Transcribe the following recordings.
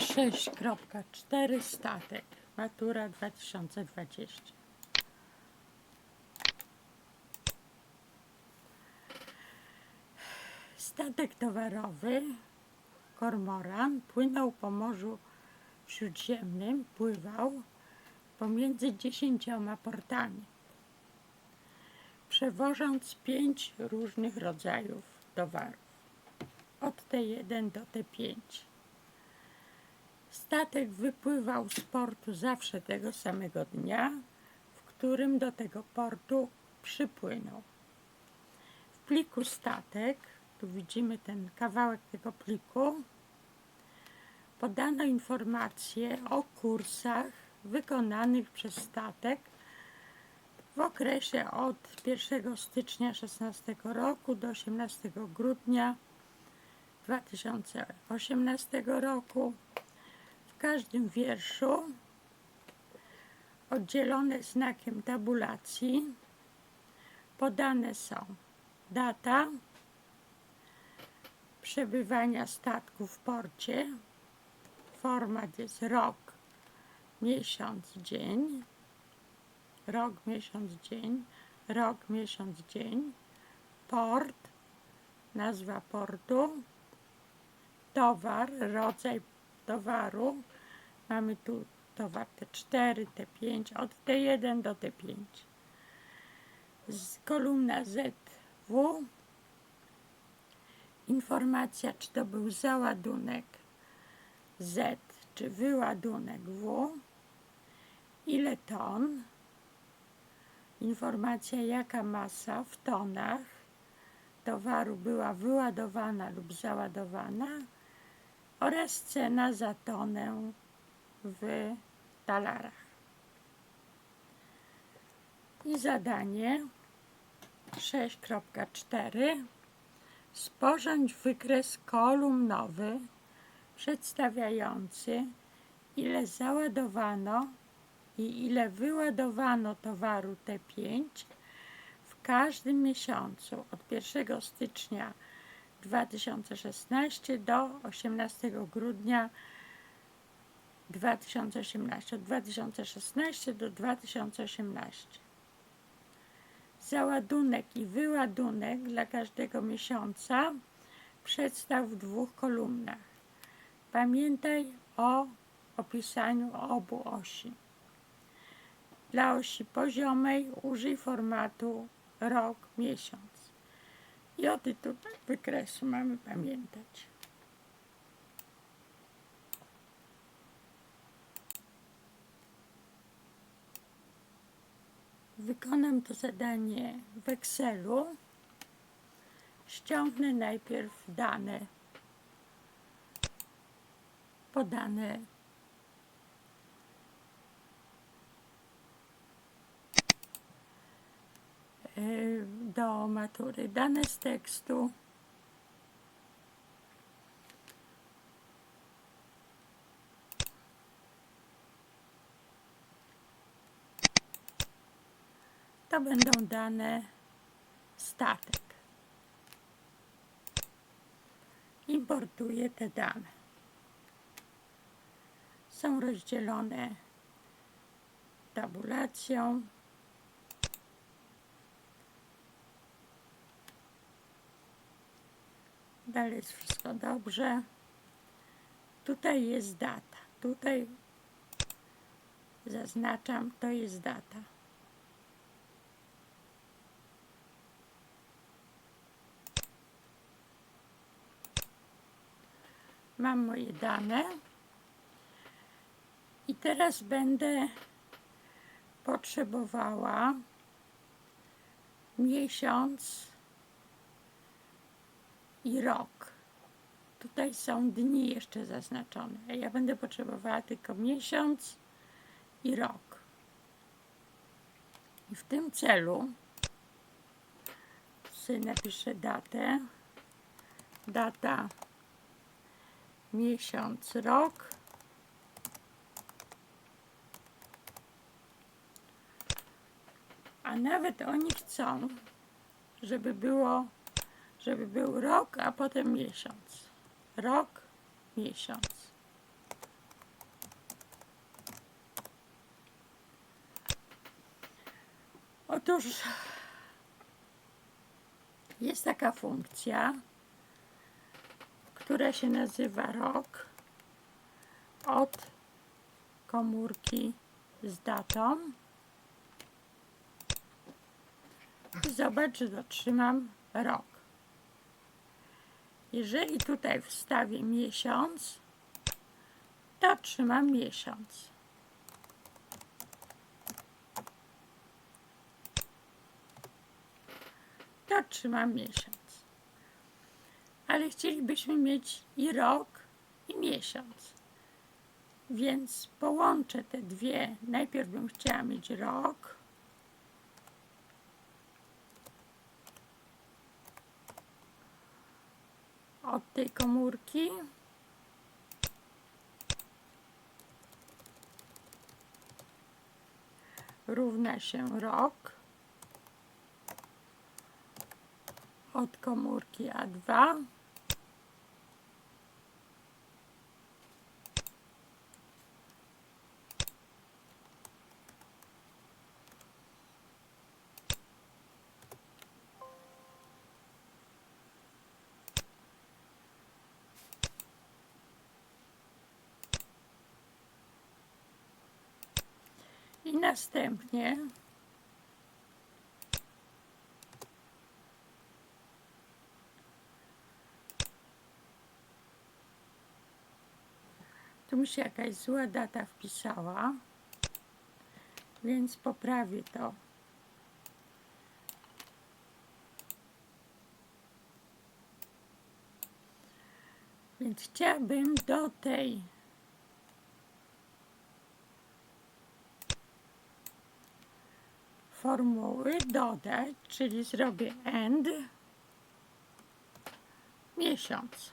6.4 statek. Matura 2020. Statek towarowy Kormoran płynął po Morzu Śródziemnym, pływał pomiędzy dziesięcioma portami, przewożąc pięć różnych rodzajów towarów, od T1 do T5. Statek wypływał z portu zawsze tego samego dnia, w którym do tego portu przypłynął. W pliku statek, tu widzimy ten kawałek tego pliku, podano informacje o kursach wykonanych przez statek w okresie od 1 stycznia 16 roku do 18 grudnia 2018 roku. Każdym wierszu oddzielone znakiem tabulacji. Podane są data przebywania statku w porcie, format jest rok, miesiąc, dzień, rok, miesiąc, dzień, rok, miesiąc, dzień, port, nazwa portu, towar, rodzaj towaru. Mamy tu towar T4, T5, od T1 do T5. Z kolumna ZW informacja, czy to był załadunek Z, czy wyładunek W, ile ton, informacja, jaka masa w tonach towaru była wyładowana lub załadowana oraz cena za tonę w talarach. I zadanie 6.4 Sporządź wykres kolumnowy przedstawiający ile załadowano i ile wyładowano towaru T5 w każdym miesiącu od 1 stycznia 2016 do 18 grudnia 2018, od 2016 do 2018. Załadunek i wyładunek dla każdego miesiąca przedstaw w dwóch kolumnach. Pamiętaj o opisaniu obu osi. Dla osi poziomej użyj formatu rok, miesiąc. I o tytuł wykresu mamy pamiętać. Wykonam to zadanie w Excelu. Ściągnę najpierw dane podane do matury. Dane z tekstu. To będą dane statek. Importuję te dane. Są rozdzielone tabulacją. Dalej jest wszystko dobrze. Tutaj jest data. Tutaj zaznaczam, to jest data. Mam moje dane. I teraz będę potrzebowała miesiąc i rok. Tutaj są dni jeszcze zaznaczone. Ja będę potrzebowała tylko miesiąc i rok. I w tym celu sobie napiszę datę. Data, miesiąc, rok. A nawet oni chcą, żeby było żeby był rok, a potem miesiąc. Rok, miesiąc. Otóż jest taka funkcja, która się nazywa rok od komórki z datą. I zobacz, że dotrzymam rok. Jeżeli tutaj wstawię miesiąc, to trzymam miesiąc. To trzymam miesiąc. Ale chcielibyśmy mieć i rok, i miesiąc. Więc połączę te dwie. Najpierw bym chciała mieć rok. Od tej komórki. Równa się rok. Od komórki A2. I następnie tu mi się jakaś zła data wpisała, więc poprawię to. Więc chciałabym do tej formuły dodać, czyli zrobię end miesiąc.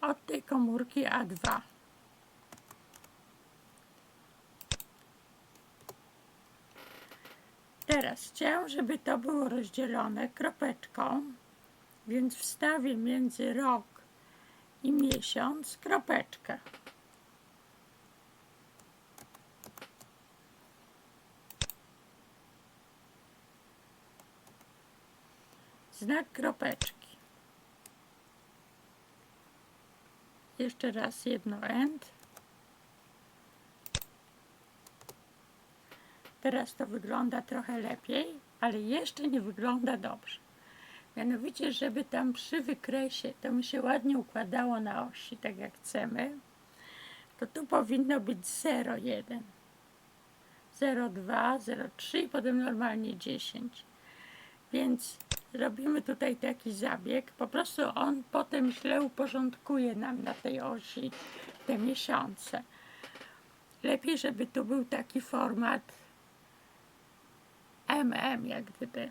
Od tej komórki A2. Teraz chciałam, żeby to było rozdzielone kropeczką, więc wstawię między rok i miesiąc kropeczkę. Znak kropeczki. Jeszcze raz jedno end. Teraz to wygląda trochę lepiej, ale jeszcze nie wygląda dobrze. Mianowicie, żeby tam przy wykresie to mi się ładnie układało na osi, tak jak chcemy, to tu powinno być 0,1, 0,2, 0,3 i potem normalnie 10. Więc robimy tutaj taki zabieg. Po prostu on potem źle uporządkuje nam na tej osi te miesiące. Lepiej, żeby tu był taki format MM, jak gdyby.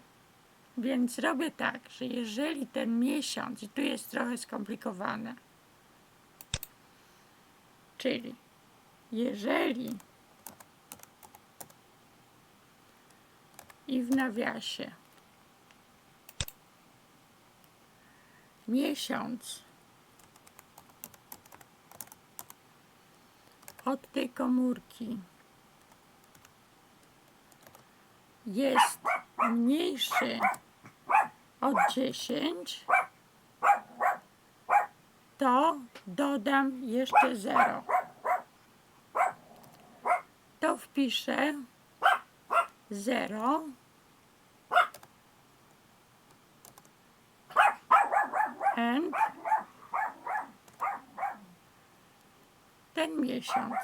Więc robię tak, że jeżeli ten miesiąc, i tu jest trochę skomplikowane, czyli jeżeli i w nawiasie miesiąc. Od tej komórki. Jest mniejszy od 10, to dodam jeszcze 0. To wpiszę 0 and ten miesiąc.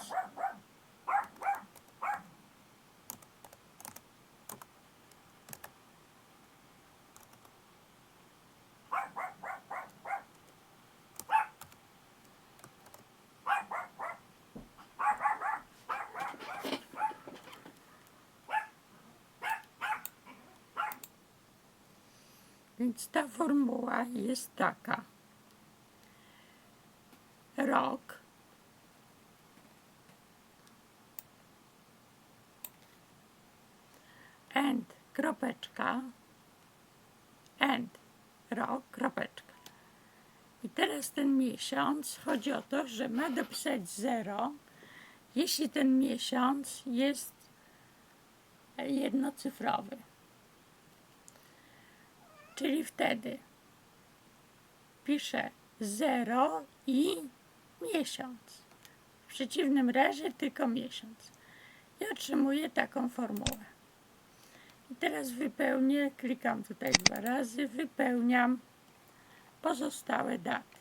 Więc ta formuła jest taka. Rok. And, kropeczka. And, rok, kropeczka. I teraz ten miesiąc, chodzi o to, że ma dopisać 0 jeśli ten miesiąc jest jednocyfrowy. Czyli wtedy piszę 0 i miesiąc. W przeciwnym razie tylko miesiąc. I otrzymuję taką formułę. I teraz wypełnię, klikam tutaj dwa razy, wypełniam pozostałe daty.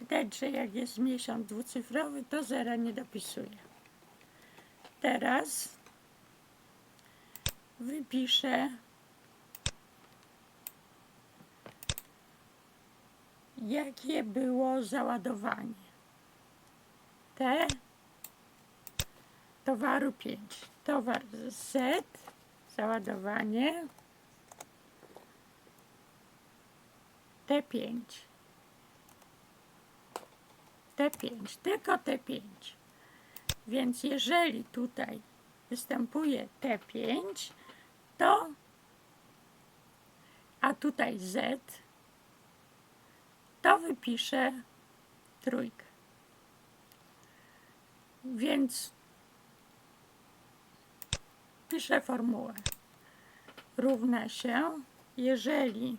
Widać, że jak jest miesiąc dwucyfrowy, to zera nie dopisuję. Teraz wypiszę jakie było załadowanie. T towaru 5. Towar Z, załadowanie T5. T5, tylko T5. Więc jeżeli tutaj występuje T5, to a tutaj Z, to wypiszę trójkę. Więc piszę formułę. Równa się, jeżeli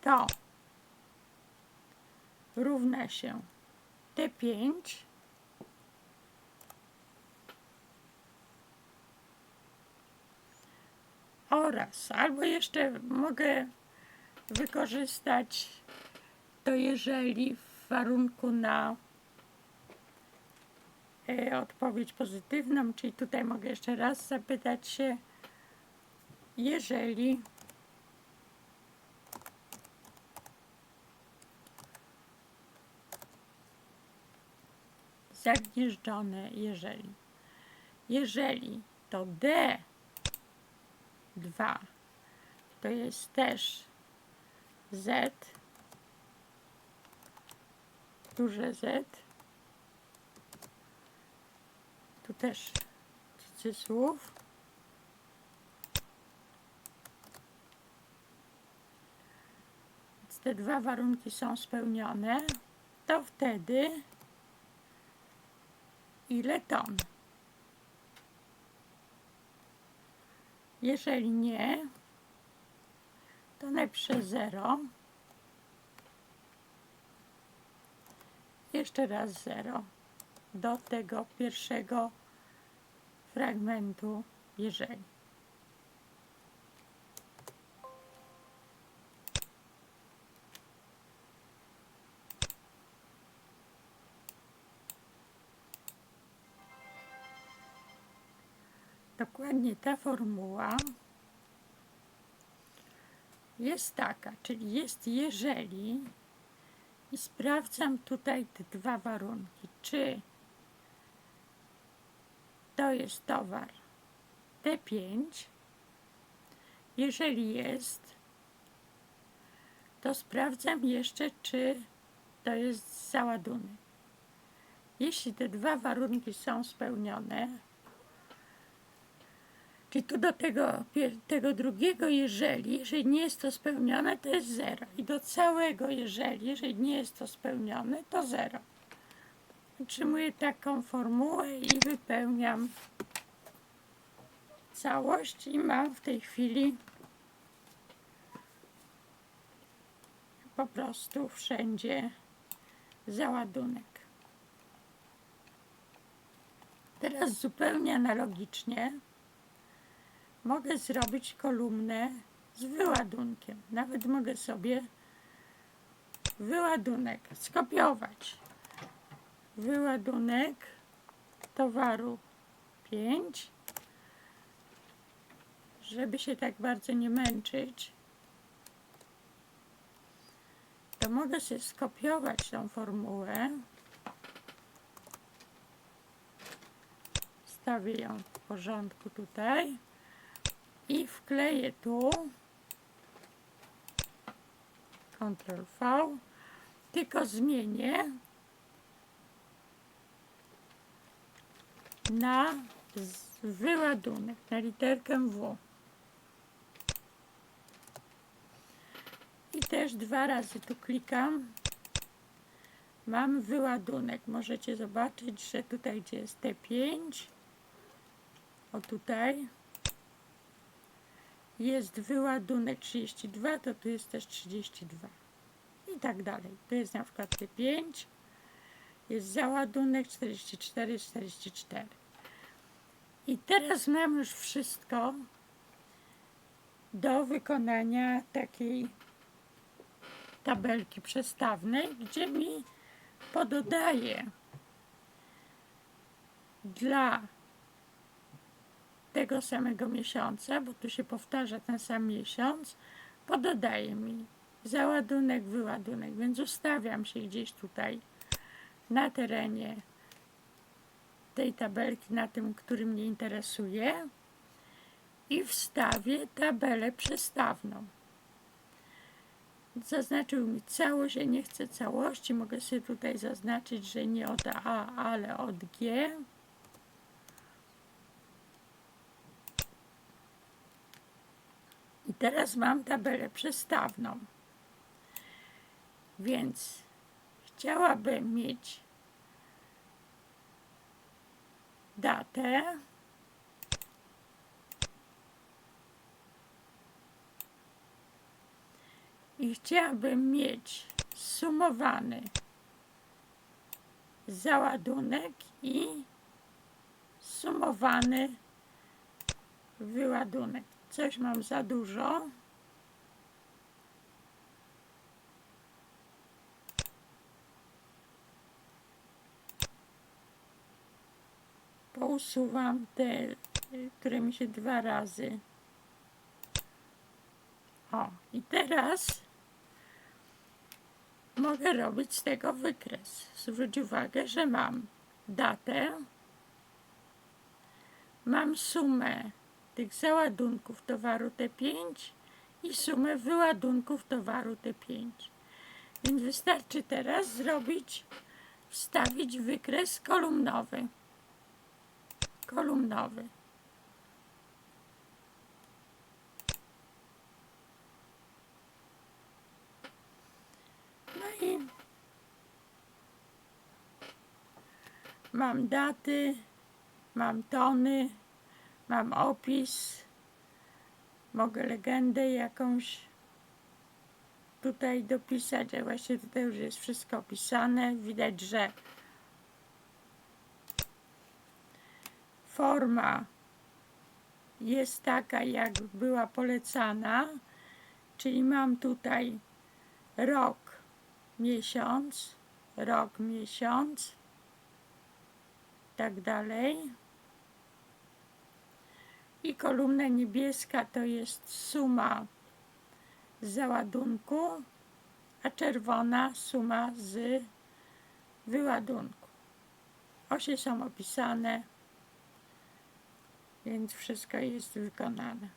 to równa się T5 oraz, albo jeszcze mogę wykorzystać to jeżeli w warunku na e, odpowiedź pozytywną, czyli tutaj mogę jeszcze raz zapytać się, jeżeli zagnieżdżone, jeżeli. Jeżeli to D2 to jest też Z, duże Z, tu też cudzysłów, Więc te dwa warunki są spełnione, to wtedy ile ton. Jeżeli nie, to napiszę 0. Jeszcze raz 0 do tego pierwszego fragmentu jeżeli. Dokładnie ta formuła jest taka, czyli jest jeżeli sprawdzam tutaj te dwa warunki, czy to jest towar T5, jeżeli jest, to sprawdzam jeszcze, czy to jest załadunek. Jeśli te dwa warunki są spełnione, Tu do tego, tego drugiego jeżeli, jeżeli nie jest to spełnione, to jest 0. I do całego jeżeli, jeżeli nie jest to spełnione, to 0. Otrzymuję taką formułę i wypełniam całość i mam w tej chwili po prostu wszędzie załadunek. Teraz zupełnie analogicznie mogę zrobić kolumnę z wyładunkiem. Nawet mogę sobie wyładunek skopiować. Wyładunek towaru 5, żeby się tak bardzo nie męczyć. To mogę sobie skopiować tą formułę. Stawię ją w porządku tutaj i wkleję tu. Ctrl V. Tylko zmienię na wyładunek, na literkę W. I też dwa razy tu klikam. Mam wyładunek. Możecie zobaczyć, że tutaj gdzie jest T5 o tutaj jest wyładunek 32, to tu jest też 32. I tak dalej. Tu jest na przykład T5, jest załadunek 44, 44. I teraz mam już wszystko do wykonania takiej tabelki przestawnej, gdzie mi pododaje dla tego samego miesiąca, bo tu się powtarza ten sam miesiąc, pododaje mi załadunek, wyładunek, więc ustawiam się gdzieś tutaj na terenie tej tabelki, na tym, który mnie interesuje i wstawię tabelę przestawną. Zaznaczył mi całość, ja nie chcę całości, mogę sobie tutaj zaznaczyć, że nie od A, ale od G. Teraz mam tabelę przestawną. Więc chciałabym mieć datę. I chciałabym mieć sumowany załadunek i sumowany wyładunek. Coś mam za dużo. Pousuwam te, które mi się dwa razy. O, i teraz mogę robić z tego wykres. Zwróć uwagę, że mam datę, mam sumę tych załadunków towaru T5 i sumę wyładunków towaru T5. Więc wystarczy teraz zrobić, wstawić wykres kolumnowy. Kolumnowy. No i mam daty, mam tony, mam opis, mogę legendę jakąś tutaj dopisać, a właśnie tutaj już jest wszystko opisane. Widać, że forma jest taka, jak była polecana, czyli mam tutaj rok, miesiąc, rok, miesiąc, tak dalej. I kolumna niebieska to jest suma załadunku, a czerwona suma z wyładunku. Osie są opisane, więc wszystko jest wykonane.